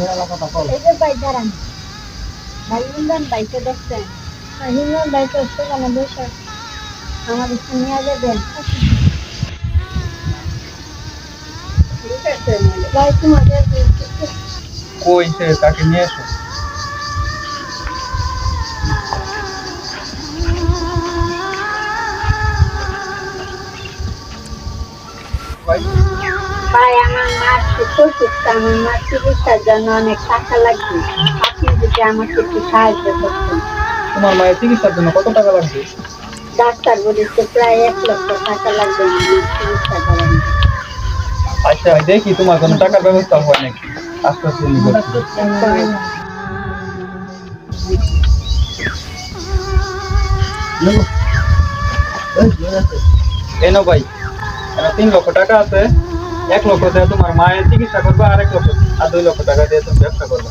এই যে ভাই দাঁড়ান ভাই ইমরান ভাইকে দেখছেন আর ইমরান ভাইকে হচ্ছে কেন বসে আমার ভাই তাকে নিয়ে এসো? ভাই ভাই। আমার মার আমার মার চিকিৎসার জন্য অনেক টাকা লাগবে আপনি যদি আমাকে একটু সাহায্য করতেন তোমার মায়ের চিকিৎসার জন্য কত টাকা লাগবে? ডাক্তার বলেছে প্রায় এক লক্ষ টাকা লাগবে চিকিৎসা করার আচ্ছা দেখি তোমার কোনো টাকার ব্যবস্থা হয় নাকি? আস্তে আস্তে। এই ভাই। তিন লক্ষ টাকা আছে। এক লক্ষ দিয়ে তোমার মায়ের চিকিৎসা করবে আর এক লক্ষ আর দুই লক্ষ টাকা দিয়ে তুমি ব্যবসা করবে।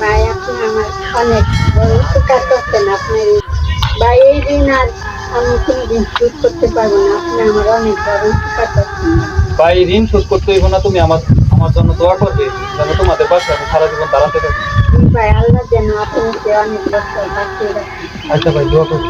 ভাই আপনি আমার অনেক বড় উপকার করতেন আপনার এই- ভাই এই দিন আর আমি কোনোদিন শোধ করতে পারব না আপনি আমার অনেক বড় উপকার করতেন ভাই ঋণ শোধ করতে হইব না তুমি আমার আমার জন্য দোয়া করবে যেন তোমাদের পাশে আমি সারা জীবন দাঁড়াতে পারি ভাই আল্লাহ যেন আপনাকে অনেক বছর বাঁচিয়ে আচ্ছা ভাই দোয়া করবে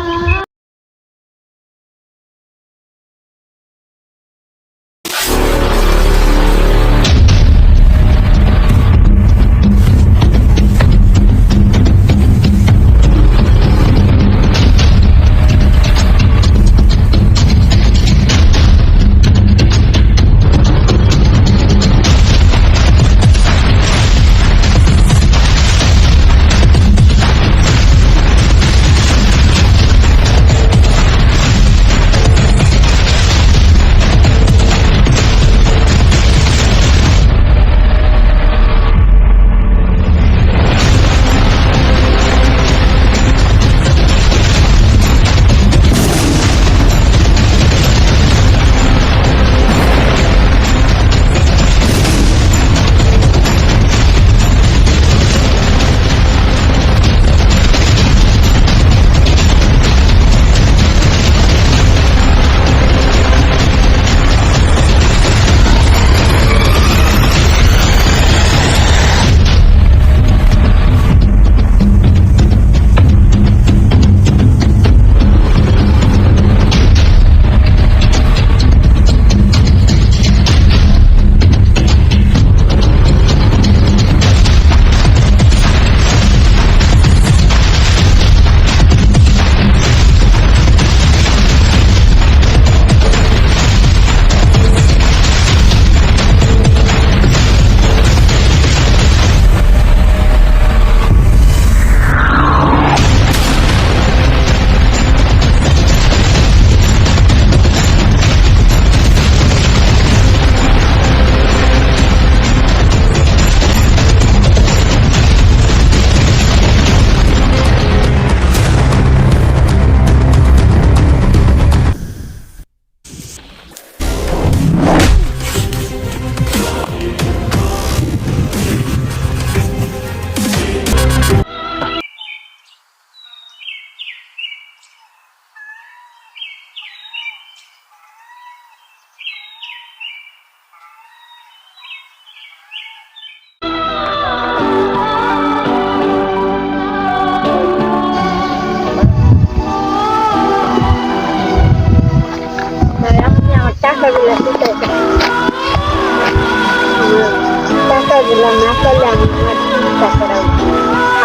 টাকাগুলো না পেলে আমি আমার চিকিৎসা করা উচিত।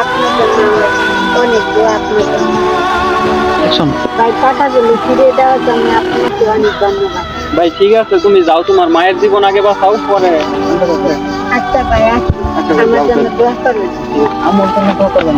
আপনার জন্য আমার অনেক দোয়া আপনার জন্য। ভাই ফিরে দেওয়ার জন্য আপনাকে অনেক ধন্যবাদ। ভাই ঠিক আছে তুমি যাও তোমার মায়ের জীবন আগে বাঁচাও পরে আচ্ছা ভাই আচ্ছা আমার জন্য দোয়া করবেন। আমার জন্য দোয়া করবেন